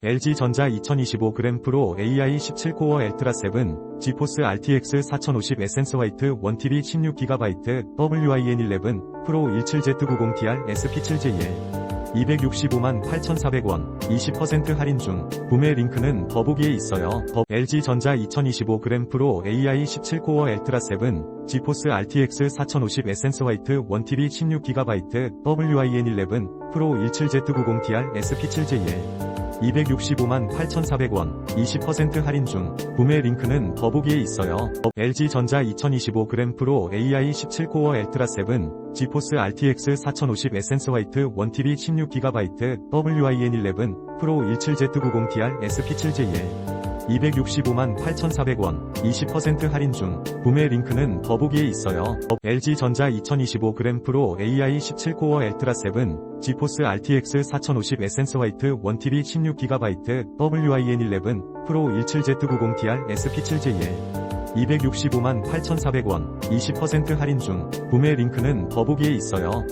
LG전자 2025 그램프로 AI 17코어 엘트라 7, 지포스 RTX 4050 에센스 화이트 1TB 16GB WIN11 프로 17Z90TR SP7JL 265만 8,400원 20% 할인 중 구매 링크는 더보기에 있어요. 더 LG전자 2025 그램프로 AI 17코어 엘트라 7, 지포스 RTX 4050 에센스 화이트 1TB 16GB WIN11 프로 17Z90TR SP7JL 265만 8,400원 20% 할인 중 구매 링크는 더보기에 있어요. LG전자 2025 그램 프로 AI 17코어 엘트라 7, 지포스 RTX 4050 에센스 화이트 1TB 16GB WIN11 프로 17Z90TR SP7JL 265만 8,400원 20% 할인 중 구매 링크는 더보기에 있어요. LG전자 2025 그램프로 AI 17코어 엘트라 7, 지포스 RTX 4050 에센스 화이트 1TB 16GB WIN11 프로 17Z90TR SP7JL 265만 8,400원 20% 할인 중 구매 링크는 더보기에 있어요.